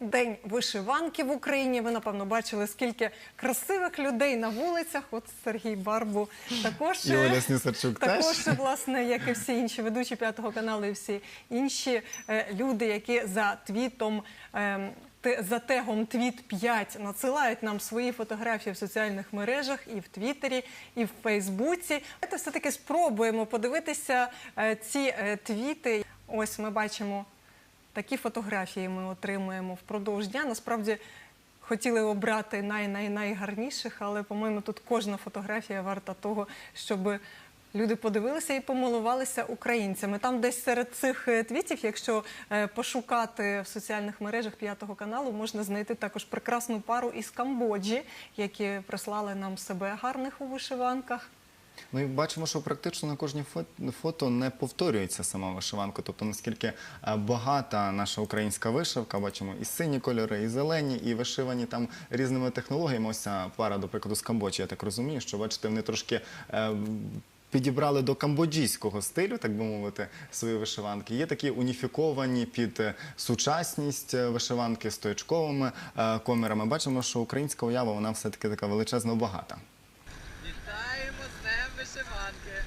День вишиванки в Україні. Ви напевно бачили, скільки красивих людей на вулицях. От Сергій Барбу також І Оля Снісарчук теж. також, власне, як і всі інші ведучі п'ятого каналу, і всі інші е, люди, які за твітом. те- За тегом твіт 5 надсилають нам свої фотографії в соціальних мережах і в Твіттері, і в Фейсбуці. Давайте все-таки спробуємо подивитися е, ці е, твіти. Ось ми бачимо Такі фотографії ми отримуємо впродовж дня. Насправді хотіли обрати най-най-найгарніших, але, по-моєму, тут кожна фотографія варта того, щоб люди подивилися і помилувалися українцями. Там десь серед цих е, твітів, якщо е, пошукати в соціальних мережах п'ятого каналу, можна знайти також прекрасну пару із Камбоджі, які прислали нам себе гарних у вишиванках. І бачимо, що практично на кожній фо- фото не повторюється сама вишиванка. Тобто наскільки е, багата наша українська вишивка, бачимо і сині кольори, і зелені, і вишивані там різними технологіями. Ось ця пара, до прикладу, з Камбоджі. Я так розумію, що бачите, вони трошки. е, Підібрали до камбоджійського стилю, так би мовити, свої вишиванки. Є такі уніфіковані під е, сучасність е, вишиванки з стоячковими е, комірами. Бачимо, що українська уява вона все таки така величезно багата. Вітаємо з Днем вишиванки!